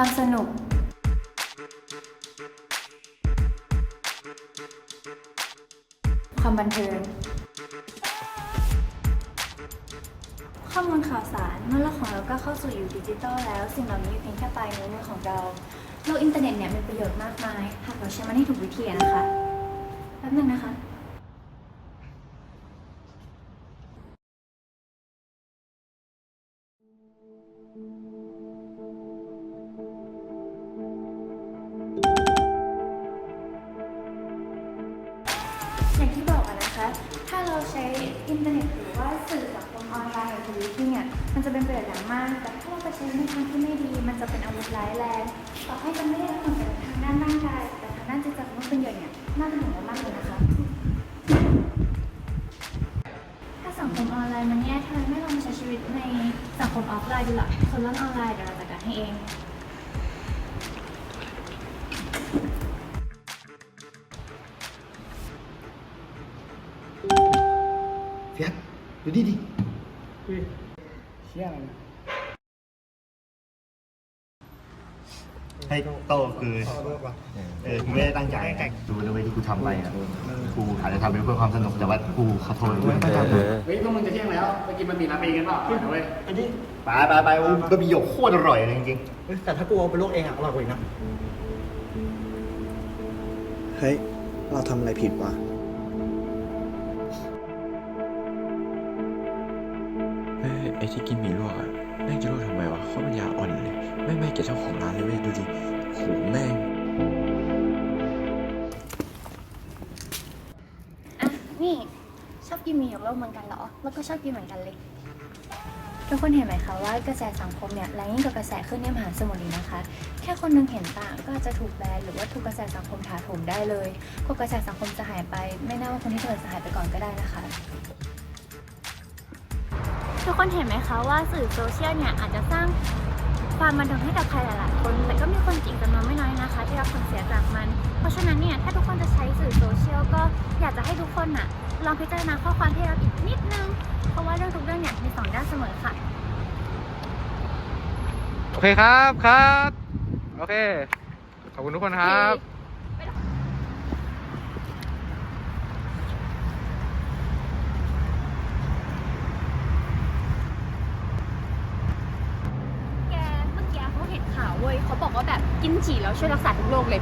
ความสนุก ความบันเทิง ข้อมูลข่าวสารเมื่อโลกของเราก็เข้าสู่ยุคดิจิทัลแล้ว สิ่งเหล่านี้อยู่เพียงแค่ปลายนิ้วมือของเรา โลกอินเทอร์เน็ตเนี่ยมีประโยชน์มากมาย หากเราใช้มันให้ถูกวิธีนะคะ แป๊บนึงนะคะ ถ้าเราใช้อินเทอร์เน็ตหรือว่าสื่อสังคมออนไลน์อย่างถูกวิธีเนี่ย มันจะเป็นประโยชน์อย่างมาก แต่ถ้าเราไปใช้ในทางที่ไม่ดี มันจะเป็นอาวุธร้ายแรง ต่อให้จะไม่ได้ผลกระทบทางด้านร่างกาย แต่ทางด้านจิตใจของผู้เป็นเหยื่เนี่ยน่าเป็นห่วงมากเลยนะคะ ถ้าสังคมออนไลน์มันแย่ทำไมไม่ลองใช้ชีวิตในสังคมออฟไลน์ดูล่ะส่วนเรื่องออนไลน์เดี๋ยวเราจัดการให้เอง เฟียสดูดิดิเชี่ยอะไรนะให้โตคือเออกูไม่ได้ตั้งใจนะดูในเวที่กูทำไปอะกูอาจจะทำไปเพื่อความสนุกแต่ว่ากูขอโทษกูไม่ทำเฮ้ยพวกมึงจะเที่ยงแล้วไปกินบะหมี่ราเมงกันเปล่าเอาเว้ยอันนี้ไปไปไปโอ้บะหมี่หยกโคตรอร่อยเลยจริงเฮ้ยแต่ถ้ากูเอาไปลวกเองอะอร่อยกว่าอีกนะเฮ้ยเราทำอะไรผิดวะ ที่กินหมี่ลวกอะแม่งจะลวกทำไมวะเขาเป็นยาอ่อนเลยแม่งไม่เกลียดเจ้าของร้านเลยเว้ยดูดิโหแม่งอะ นี่ ชอบกินหมี่หยกโลกเหมือนกันเหรอ แล้วก็ชอบกินเหมือนกันเลย ทุกคนเห็นไหมคะว่ากระแสสังคมเนี่ยแรงยิ่งกว่ากระแสขึ้นในมหาสมุทรอีกนะคะ แค่คนหนึงเห็นต่างก็อาจจะถูกแบนหรือว่าถูกกระแสสังคมถาโถมได้เลยกว่ากระแสสังคมจะหายไป ไม่แน่ว่าคนที่เธอจะหายไปก่อนก็ได้นะคะ ทุกคนเห็นไหมคะว่าสื่อโซเชียลเนี่ยอาจจะสร้างความบันเทิงให้กับใครหลายๆคน แต่ก็มีคนอีกจำนวนไม่น้อยนะคะ ที่รับผลเสียจากมัน เพราะฉะนั้นเนี่ยถ้าทุกคนจะใช้สื่อโซเชียลก็อยากจะให้ทุกคนน่ะลองพิจารณาข้อความที่รับอีกนิดนึง เพราะว่าเรื่องทุกเรื่องเนี่ยมีสองด้านเสมอค่ะ โอเคครับครับ โอเค ขอบคุณทุกคนครับ แกเมื่อกี้เขาเห็นข่าว เว้ยเขาบอกว่าแบบกินฉี่แล้วช่วยรักษาทุกโรคเลย